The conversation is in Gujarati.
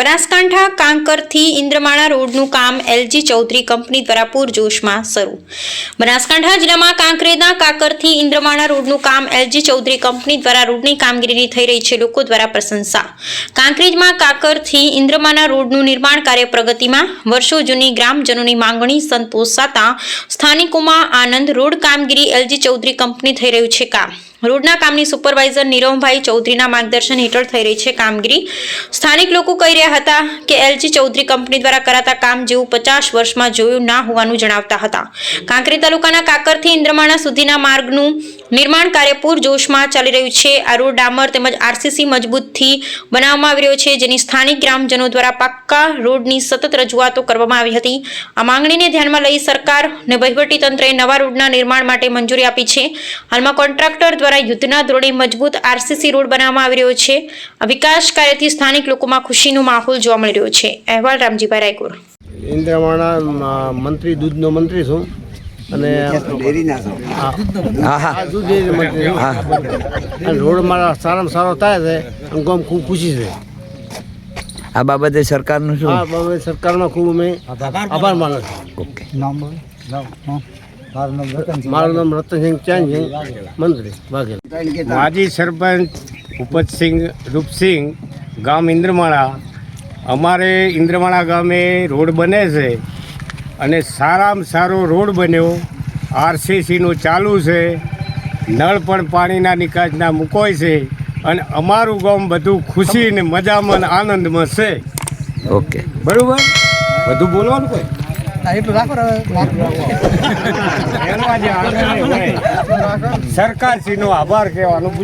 બનાસકાંઠા કાંકરથી ઇન્દ્રમાળા રોડનું કામ એલજી ચૌધરી કંપની દ્વારા પૂરજોશમાં શરૂ. બનાસકાંઠા જિલ્લામાં કાંકરેજના કાંકરથી ઇન્દ્રમાળા રોડનું કામ એલજી ચૌધરી કંપની દ્વારા રોડની કામગીરીની થઈ રહી છે લોકો દ્વારા પ્રશંસા. કાંકરેજમાં કાંકરથી ઇન્દ્રમાના રોડનું નિર્માણ કાર્ય પ્રગતિમાં વર્ષો જૂની ગ્રામજનોની માંગણી સંતોષાતા સ્થાનિકોમાં આનંદ. રોડ કામગીરી એલજી ચૌધરી કંપની થઈ રહ્યું છે કામ. રોડના કામની સુપરવાઇઝર નીરવભાઈ ચૌધરીના માર્ગદર્શન હેઠળ થઈ રહી છે કામગીરી. સ્થાનિક લોકો કહી રહ્યા હતા કે એલજી ચૌધરી કંપની દ્વારા કરાતા કામ જેવું પચાસ વર્ષમાં જોયું ના હોવાનું જણાવતા હતા. કાંકરી તાલુકાના કાકરથી ઇન્દ્રમાણા સુધીના માર્ગનું નિર્માણ કાર્ય પૂરજોશમાં ચાલી રહ્યું છે. આ રોડ ડામર તેમજ આરસીસી મજબૂતથી બનાવવામાં આવી રહ્યો છે, જેની સ્થાનિક ગ્રામજનો દ્વારા પાક્કા રોડની સતત રજૂઆતો કરવામાં આવી હતી. આ માંગણીને ધ્યાનમાં લઈ સરકાર અને વહીવટીતંત્રએ નવા રોડના નિર્માણ માટે મંજૂરી આપી છે. હાલમાં કોન્ટ્રાક્ટર દ્વારા યુદ્ધના ધોરણે મજબૂત આરસીસી રોડ બનાવવામાં આવી રહ્યો છે. આ વિકાસ કાર્યથી સ્થાનિક લોકોમાં ખુશીનો માહોલ જોવા મળી રહ્યો છે. અહેવાલ રામજીભાઈ રાયકોર. ઇન્દ્રવાણા મંત્રી, દૂધનો મંત્રી છું. અને રોડ મારા સારામાં સારો થાય છે અને ગામ ખૂબ ખુશી છે. આ બાબતે સરકારનું આ બાબતે સરકારમાં ખૂબ અમે આભાર માનો છું. ઓકે. મારું નામ રતનસિંહ ચાંદ છે મંત્રી વાઘેલ. માજી સરપંચ ઉપતસિંહ રૂપસિંહ ગામ ઇન્દ્રમાળા. અમારે ઇન્દ્રમાળા ગામે રોડ બને છે. અને સારામાં સારો રોડ બન્યો. આરસીસીનું ચાલુ છે. નળ પણ પાણીના નિકાસના મૂકોય છે. અને અમારું ગામ બધું ખુશી ને મજામાં આનંદમાં છે. ઓકે. બરાબર? બધું બોલવાનું કોઈ? સરકાર શ્રીનો આભાર કહેવાનું ભૂલી